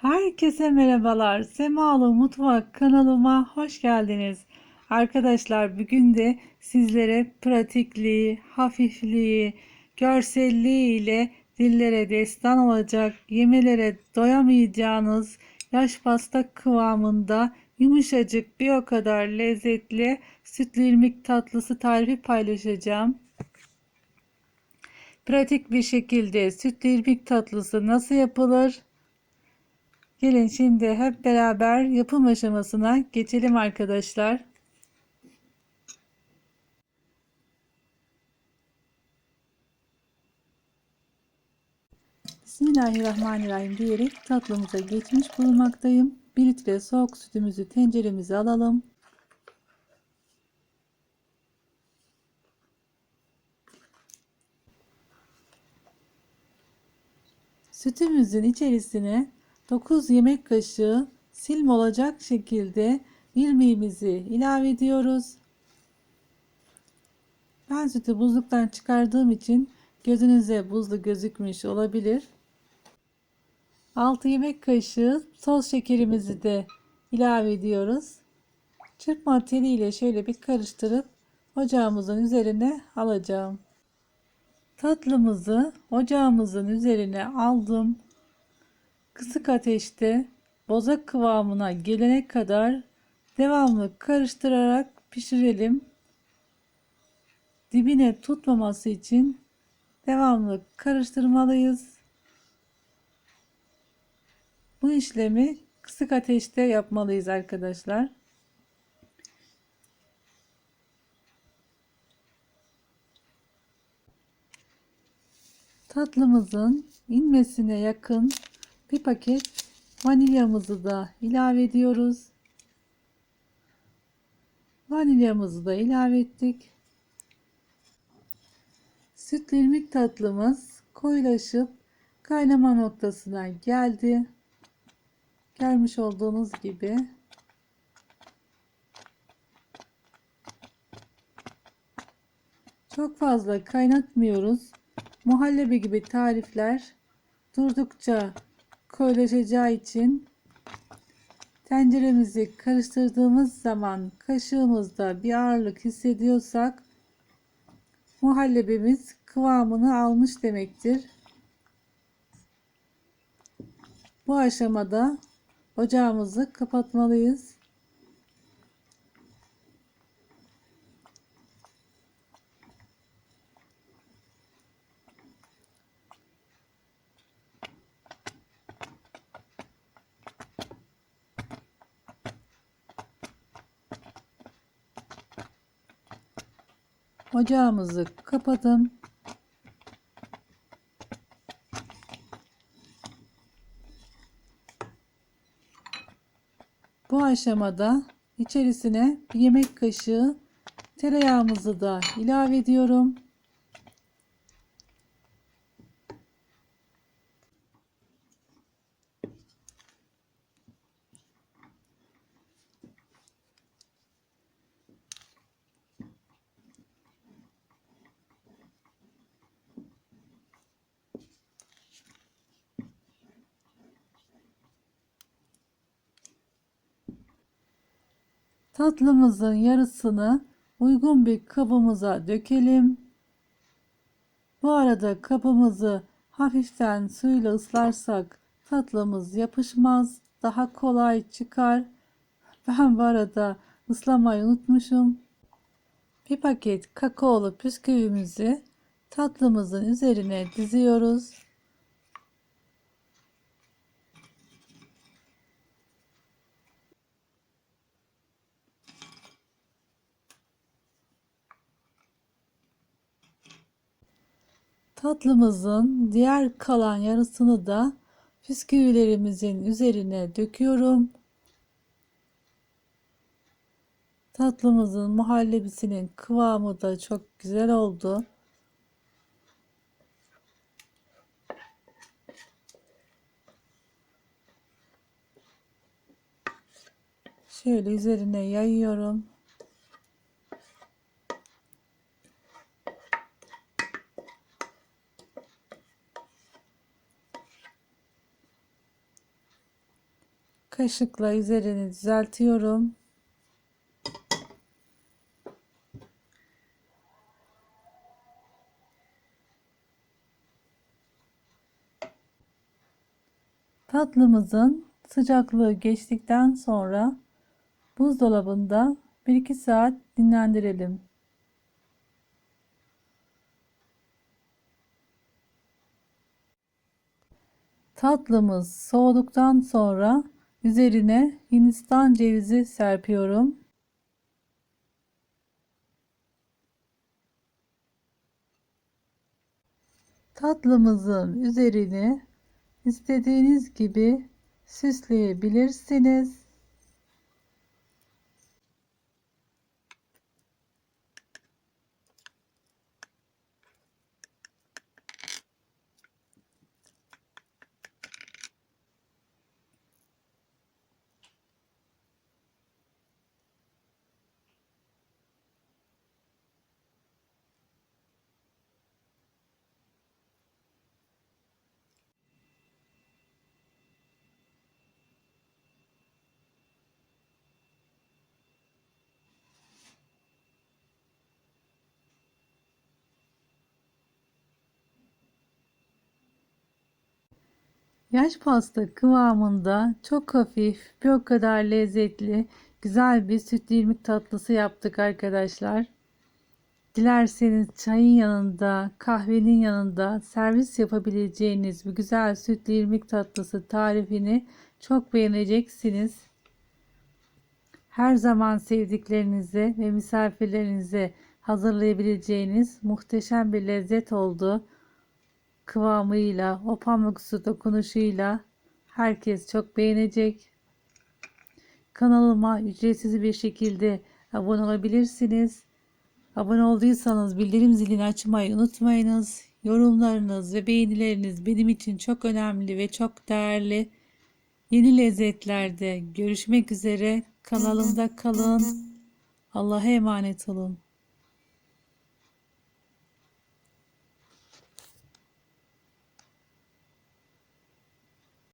Herkese merhabalar. Semalı Mutfak kanalıma hoş geldiniz. Arkadaşlar bugün de sizlere pratikliği, hafifliği, görselliği ile dillere destan olacak, yemelere doyamayacağınız yaş pasta kıvamında yumuşacık bir o kadar lezzetli sütlü irmik tatlısı tarifi paylaşacağım. Pratik bir şekilde sütlü irmik tatlısı nasıl yapılır? Gelin şimdi hep beraber yapım aşamasına geçelim arkadaşlar. Bismillahirrahmanirrahim diyerek tatlımıza geçmiş bulunmaktayım. 1 litre soğuk sütümüzü tenceremize alalım. Sütümüzün içerisine 9 yemek kaşığı silme olacak şekilde irmiğimizi ilave ediyoruz. Ben sütü buzluktan çıkardığım için gözünüze buzlu gözükmüş olabilir. 6 yemek kaşığı toz şekerimizi de ilave ediyoruz. Çırpma teliyle şöyle bir karıştırıp ocağımızın üzerine alacağım. Tatlımızı ocağımızın üzerine aldım. Kısık ateşte bozak kıvamına gelene kadar devamlı karıştırarak pişirelim. Dibine tutmaması için devamlı karıştırmalıyız. Bu işlemi kısık ateşte yapmalıyız arkadaşlar. Tatlımızın inmesine yakın bir paket vanilyamızı da ilave ediyoruz. Vanilyamızı da ilave ettik. Sütlü irmik tatlımız koyulaşıp kaynama noktasına geldi. Görmüş olduğunuz gibi. Çok fazla kaynatmıyoruz. Muhallebi gibi tarifler durdukça koyulaşacağı için tenceremizi karıştırdığımız zaman kaşığımızda bir ağırlık hissediyorsak muhallebimiz kıvamını almış demektir. Bu aşamada ocağımızı kapatmalıyız. Ocağımızı kapadım. Bu aşamada içerisine bir yemek kaşığı tereyağımızı da ilave ediyorum. Tatlımızın yarısını uygun bir kabımıza dökelim. Bu arada kabımızı hafiften suyla ıslarsak tatlımız yapışmaz, daha kolay çıkar. Ben bu arada ıslamayı unutmuşum. Bir paket kakaolu püsküvimizi tatlımızın üzerine diziyoruz. Tatlımızın diğer kalan yarısını da bisküvilerimizin üzerine döküyorum. Tatlımızın muhallebisinin kıvamı da çok güzel oldu. Şöyle üzerine yayıyorum. Kaşıkla üzerini düzeltiyorum. Tatlımızın sıcaklığı geçtikten sonra buzdolabında 1-2 saat dinlendirelim. Tatlımız soğuduktan sonra üzerine Hindistan cevizi serpiyorum. Tatlımızın üzerini istediğiniz gibi süsleyebilirsiniz. Yaş pasta kıvamında çok hafif bir o kadar lezzetli güzel bir sütlü irmik tatlısı yaptık arkadaşlar. Dilerseniz çayın yanında kahvenin yanında servis yapabileceğiniz bu güzel sütlü irmik tatlısı tarifini çok beğeneceksiniz. Her zaman sevdiklerinize ve misafirlerinize hazırlayabileceğiniz muhteşem bir lezzet oldu kıvamıyla, o pamuksu dokunuşuyla herkes çok beğenecek. Kanalıma ücretsiz bir şekilde abone olabilirsiniz. Abone olduysanız bildirim zilini açmayı unutmayınız. Yorumlarınız ve beğenileriniz benim için çok önemli ve çok değerli. Yeni lezzetlerde görüşmek üzere. Kanalımda kalın. Allah'a emanet olun.